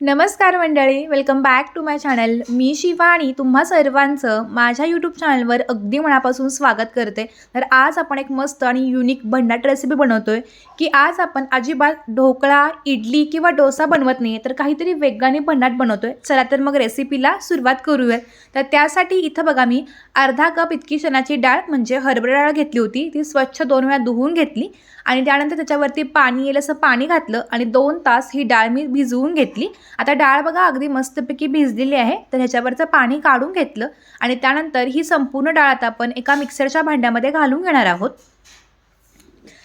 नमस्कार मंडळी welcome back to my channel मी शिवा आणि तुम्हा सर्वांचं माझ्या यूट्यूब चॅनलवर अगदी मनापासून स्वागत करते. तर आज आपण एक मस्त आणि युनिक भन्नाट रेसिपी बनवतो आहे की आज आपण अजिबात ढोकळा इडली किंवा डोसा बनवत नाही तर काहीतरी वेगाने भन्नाट आहे चला तर मग रेसिपीला सुरुवात करूयात तर त्यासाठी इथं बघा मी अर्धा कप इतकी चणाची डाळ म्हणजे हरभरा डाळ घेतली होती. ती स्वच्छ दोन वेळा धुवून घेतली आणि त्यानंतर त्याच्यावरती पाणी येईल असं पाणी घातलं आणि दोन तास ही डाळ मी भिजवून घेतली. आता डाळ बघा अगदी मस्तपैकी भिजलेली आहे. तर ह्याच्यावरचं पाणी काढून घेतलं आणि त्यानंतर ही संपूर्ण डाळ आता आपण एका मिक्सरच्या भांड्यामध्ये घालून घेणार आहोत.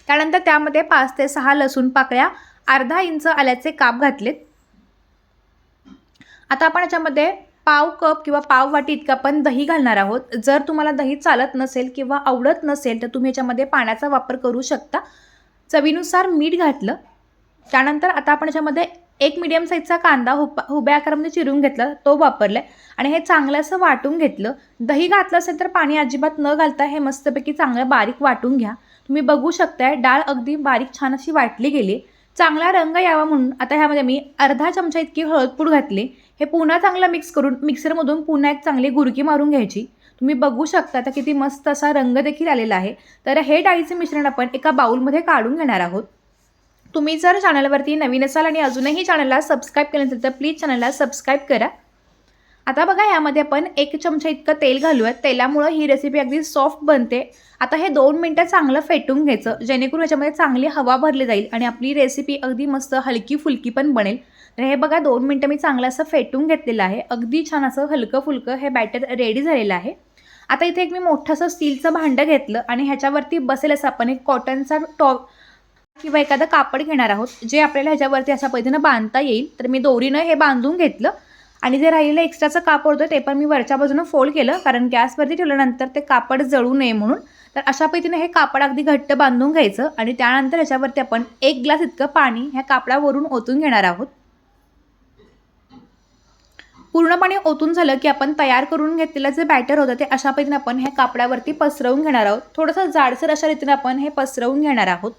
त्यानंतर त्यामध्ये पाच ते सहा लसूण पाकळ्या अर्धा इंच आल्याचे काप घातलेत. आता आपण याच्यामध्ये पाव कप किंवा पाव वाटी इतकं आपण दही घालणार आहोत. जर तुम्हाला दही चालत नसेल किंवा आवडत नसेल तर तुम्ही याच्यामध्ये पाण्याचा वापर करू शकता. चवीनुसार मीठ घातलं. त्यानंतर आता आपण याच्यामध्ये एक मिडियम साईजचा कांदा हुबा हुब्या आकारामध्ये चिरून घेतला तो वापरला आणि हे चांगलं असं वाटून घेतलं. दही घातलं असेल तर पाणी अजिबात न घालता हे मस्तपैकी चांगलं बारीक वाटून घ्या. तुम्ही बघू शकताय डाळ अगदी बारीक छान अशी वाटली गेली. चांगला रंग यावा म्हणून आता ह्यामध्ये मी अर्धा चमचा इतकी हळदपूड घातली. हे पुन्हा चांगलं मिक्स करून मिक्सरमधून पुन्हा एक चांगली गुरकी मारून घ्यायची. तुम्ही बघू शकता आता किती मस्त असा रंग देखील आलेला आहे. तर हे डाळीचं मिश्रण आपण एका बाऊलमध्ये काढून घेणार आहोत. तुम्ही जर चॅनलवरती नवीन असाल आणि अजूनही चॅनलला सबस्क्राईब केलं नसेल तर प्लीज चॅनलला सबस्क्राईब करा. आता बघा यामध्ये आपण एक चमचा इतकं तेल घालूयात. तेलामुळं ही रेसिपी अगदी सॉफ्ट बनते. आता हे दोन मिनटं चांगलं फेटून घ्यायचं. जेणेकरून याच्यामध्ये चांगली हवा भरली जाईल आणि आपली रेसिपी अगदी मस्त हलकी फुलकी पण बनेल. तर हे बघा दोन मिनटं मी चांगलं असं फेटून घेतलेलं आहे. अगदी छान असं हलकं फुलकं हे बॅटर रेडी झालेलं आहे. आता इथे एक मी मोठंसं स्टीलचं भांडं घेतलं आणि ह्याच्यावरती बसेल असं आपण एक कॉटनचा टॉप किंवा एखादं कापड घेणार आहोत जे आपल्याला ह्याच्यावरती अशा पद्धतीनं बांधता येईल तर मी दोरीनं हे बांधून घेतलं. आणि जे राहिलेलं एक्स्ट्राचं कापड होतं ते पण मी वरच्या बाजूनं फोल्ड केलं कारण गॅसवरती ठेवल्यानंतर ते कापड जळू नये म्हणून. तर अशा पद्धतीनं हे कापड अगदी घट्ट बांधून घ्यायचं आणि त्यानंतर ह्याच्यावरती आपण एक ग्लास इतकं पाणी ह्या कापडावरून ओतून घेणार आहोत. पूर्णपणे ओतून झालं की आपण तयार करून घेतलेलं जे बॅटर होतं ते अशा पद्धतीने आपण हे कापडावरती पसरवून घेणार आहोत. थोडंसं जाडसर अशा रीतीने आपण हे पसरवून घेणार आहोत.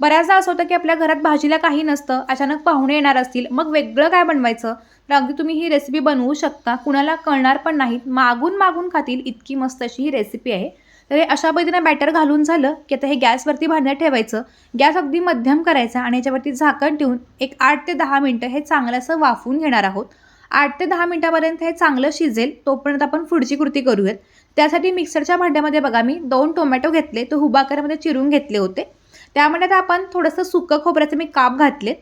बऱ्याचदा असं होतं की आपल्या घरात भाजीला काही नसतं अचानक पाहुणे येणार असतील मग वेगळं काय बनवायचं? तर अगदी तुम्ही ही रेसिपी बनवू शकता. कुणाला कळणार पण नाहीत. मागून मागून खातील इतकी मस्त अशी ही रेसिपी आहे. तर हे अशा पद्धतीनं बॅटर घालून झालं की आता हे गॅसवरती भांड्यात ठेवायचं. गॅस अगदी मध्यम करायचा आणि याच्यावरती झाकण ठेवून एक आठ ते दहा मिनटं हे चांगलं असं वाफवून घेणार आहोत. आठ ते दहा मिनटापर्यंत हे चांगलं शिजेल. तोपर्यंत आपण पुढची कृती करूयात. त्यासाठी मिक्सरच्या भांड्यामध्ये बघा मी दोन टोमॅटो घेतले. तो हुबाकरमध्ये चिरून घेतले होते. त्यामध्ये आता आपण थोडंसं सुकं खोबऱ्याचं मी काप घातलेत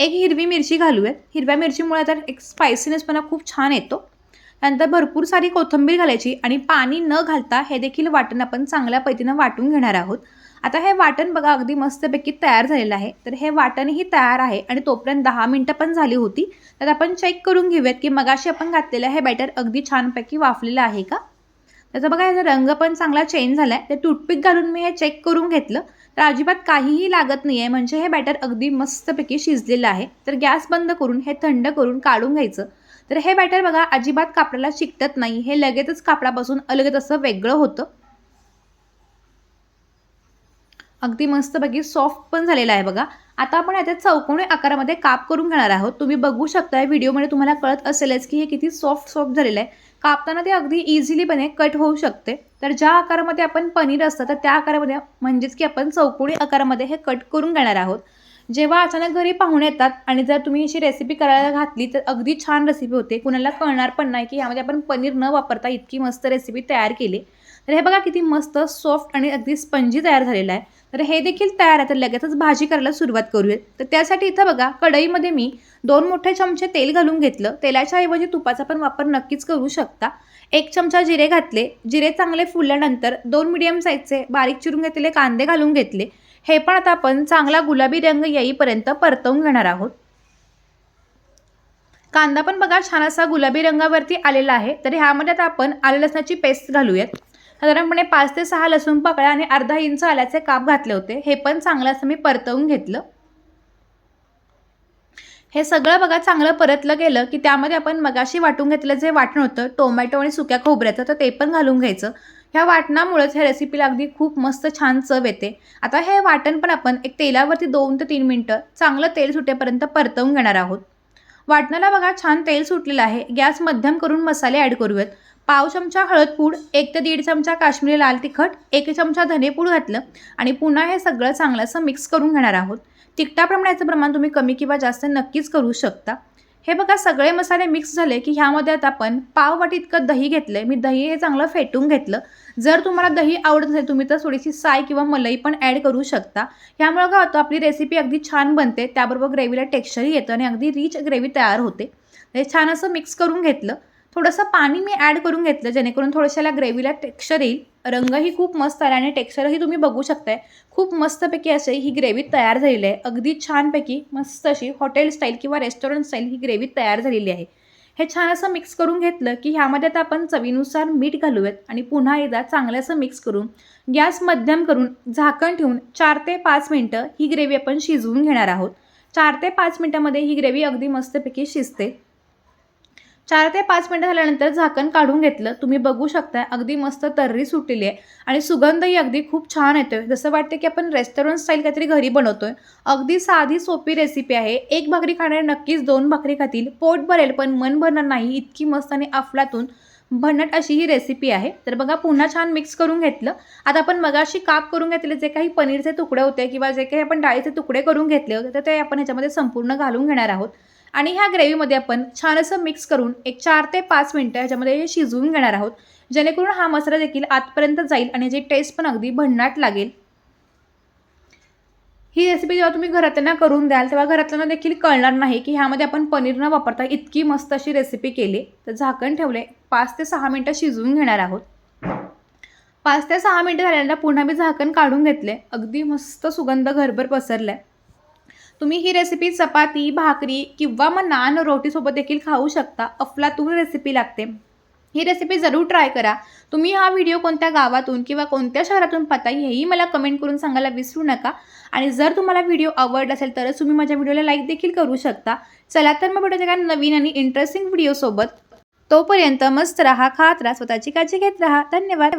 एक हिरवी मिरची घालूयात हिरव्या मिरचीमुळे तर एक स्पायसीनेसपणा खूप छान येतो. त्यानंतर भरपूर सारी कोथिंबीर घालायची आणि पाणी न घालता हे देखील वाटण आपण चांगल्या पद्धतीनं वाटून घेणार आहोत. आता हे वाटण बघा अगदी मस्तपैकी तयार झालेलं आहे. तर हे वाटणही तयार आहे आणि तोपर्यंत दहा मिनटं पण झाली होती. तर आपण चेक करून घेऊयात की मगाशी आपण घातलेलं हे बॅटर अगदी छानपैकी वाफलेलं आहे का? त्याचा बघा याचा रंग पण चांगला चेंज झाला आहे तर टूथपिक घालून मी हे चेक करून घेतलं. तर अजिबात काहीही लागत नाही आहे म्हणजे हे बॅटर अगदी मस्तपैकी शिजलेलं आहे. तर गॅस बंद करून हे थंड करून काढून घ्यायचं. तर हे बॅटर बघा अजिबात कापडाला चिकटत नाही. हे लगेचच कापडापासून अलग असं वेगळं होतं. अगदी मस्तपैकी सॉफ्ट पण झालेलं आहे बघा. आता आपण याच्यात चौकोनी आकारामध्ये काप करून घेणार आहोत. तुम्ही बघू शकता व्हिडिओमध्ये तुम्हाला कळत असेलच की हे किती सॉफ्ट सॉफ्ट झालेलं आहे. कापताना ते अगदी इझिलीपणे कट होऊ शकते. तर ज्या आकारामध्ये आपण पनीर असतं तर त्या आकारामध्ये म्हणजेच की आपण चौकोनी आकारामध्ये हे कट करून घेणार आहोत. जेव्हा अचानक घरी पाहुणे येतात आणि जर तुम्ही अशी रेसिपी करायला घातली तर अगदी छान रेसिपी होते. कुणाला कळणार पण नाही की यामध्ये आपण पनीर न वापरता इतकी मस्त रेसिपी तयार केली. तर हे बघा किती मस्त सॉफ्ट आणि अगदी स्पंजी तयार झालेलं आहे. तर हे देखील तयार आहे. तर लगेचच भाजी करायला सुरुवात करूयात. तर त्यासाठी इथं बघा कढईमध्ये मी दोन मोठे चमचे तेल घालून घेतलं. तेलाच्या ऐवजी तुपाचा पण वापर नक्कीच करू शकता. एक चमचा जिरे घातले. जिरे चांगले फुलल्यानंतर दोन मिडियम साईजचे बारीक चिरून घेतलेले कांदे घालून घेतले. हे पण आता आपण चांगला गुलाबी रंग येईपर्यंत परतवून घेणार आहोत. कांदा पण बघा छान असा गुलाबी रंगावरती आलेला आहे. तर ह्यामध्ये आता आपण आले लसणाची पेस्ट घालूयात. साधारणपणे पाच ते सहा लसूण पाकळ्या आणि अर्धा इंच आल्याचे काप घातले होते. हे पण चांगलं असं मी परतवून घेतलं. हे सगळं बघा चांगलं परतलं गेलं की त्यामध्ये आपण मगाशी वाटून घेतलं जे वाटण होतं टोमॅटो आणि सुक्या खोबऱ्याचं तर ते पण घालून घ्यायचं. ह्या वाटणामुळेच ह्या रेसिपीला अगदी खूप मस्त छान चव येते. आता हे वाटण पण आपण एक तेलावरती दोन ते तीन मिनटं चांगलं तेल सुटेपर्यंत परतवून घेणार आहोत. वाटणाला बघा छान तेल सुटलेलं आहे. गॅस मध्यम करून मसाले ॲड करूयात. पाव चमचा हळद पूड एक ते दीड चमचा काश्मीरी लाल तिखट एक चमचा धनेपूड घातलं आणि पुन्हा हे सगळं चांगलं असं मिक्स करून घेणार आहोत. तिखटाप्रमाणे याचं प्रमाण तुम्ही कमी किंवा जास्त नक्कीच करू शकता. हे बघा सगळे मसाले मिक्स झाले की ह्यामध्ये आता आपण पाव वाटी इतकं दही घेतलं आहे मी दही हे चांगलं फेटून घेतलं. जर तुम्हाला दही आवडत असेल तुम्ही तर थोडीशी साय किंवा मलई पण ॲड करू शकता. ह्यामुळं काय होतं आपली रेसिपी अगदी छान बनते. त्याबरोबर ग्रेव्हीला टेक्स्चरही येतं आणि अगदी रिच ग्रेव्ही तयार होते. हे छान असं मिक्स करून घेतलं. थोडंसं पाणी मी ॲड करून घेतलं जेणेकरून थोडंशाला ग्रेव्हीला टेक्स्चर येईल. रंगही खूप मस्त आला आणि टेक्स्चरही तुम्ही बघू शकताय. खूप मस्तपैकी असे ही ग्रेव्ही तयार झालेली आहे. अगदी छानपैकी मस्त अशी हॉटेल स्टाईल किंवा रेस्टॉरंट स्टाईल ही ग्रेव्ही तयार झालेली आहे. हे छान असं मिक्स करून घेतलं की ह्यामध्ये आता आपण चवीनुसार मीठ घालूयात आणि पुन्हा एकदा चांगलं असं मिक्स करून गॅस मध्यम करून झाकण ठेवून चार ते पाच मिनटं ही ग्रेव्ही आपण शिजवून घेणार आहोत. चार ते पाच मिनटामध्ये ही ग्रेव्ही अगदी मस्तपैकी शिजते. चार ते पाच मिनटं झाल्यानंतर झाकण काढून घेतलं. तुम्ही बघू शकता अगदी मस्त तर्री सुटलेली आहे. आणि सुगंधही अगदी खूप छान येतोय. जसं वाटतं की आपण रेस्टॉरंट स्टाईल काहीतरी घरी बनवतोय. अगदी साधी सोपी रेसिपी आहे. एक भाकरी खाणारे नक्कीच दोन भाकरी खातील. पोट भरेल पण मन भरणार नाही. इतकी मस्त आणि अफलातून भन्नट अशी ही रेसिपी आहे. तर बघा पुन्हा छान मिक्स करून घेतलं. आता आपण मगाशी काप करून घेतले जे काही पनीरचे तुकडे होते किंवा जे काही आपण डाळीचे तुकडे करून घेतले होते तर ते आपण ह्याच्यामध्ये संपूर्ण घालून घेणार आहोत. आणि ह्या ग्रेव्हीमध्ये आपण छान असं मिक्स करून एक चार ते पाच मिनटं ह्याच्यामध्ये हे शिजवून घेणार आहोत. जेणेकरून हा मसाला देखील आतपर्यंत जाईल आणि याची टेस्ट पण अगदी भन्नाट लागेल. ही रेसिपी जेव्हा तुम्ही घरातल्यांना करून द्याल तेव्हा घरातल्यांना देखील कळणार नाही की ह्यामध्ये आपण पनीर न वापरता इतकी मस्त अशी रेसिपी केली. तर झाकण ठेवले पाच ते सहा मिनटं शिजवून घेणार आहोत. पाच ते सहा मिनटं झाल्यानंतर पुन्हा मी झाकण काढून घेतले. अगदी मस्त सुगंध घरभर पसरलाय. तुम्ही ही रेसिपी चपाती भाकरी किंवा मग नान रोटीसोबत देखील खाऊ शकता. अफलातून रेसिपी लागते. ही रेसिपी जरूर ट्राय करा. तुम्ही हा व्हिडिओ कोणत्या गावातून किंवा कोणत्या शहरातून पाहता हेही मला कमेंट करून सांगायला विसरू नका. आणि जर तुम्हाला व्हिडिओ आवडला असेल तरच तुम्ही माझ्या व्हिडिओला लाईक देखील करू शकता. चला तर मग भेटत एका नवीन आणि इंटरेस्टिंग व्हिडिओसोबत तोपर्यंत मस्त राहा खात राहा स्वतःची काळजी घेत राहा. धन्यवाद.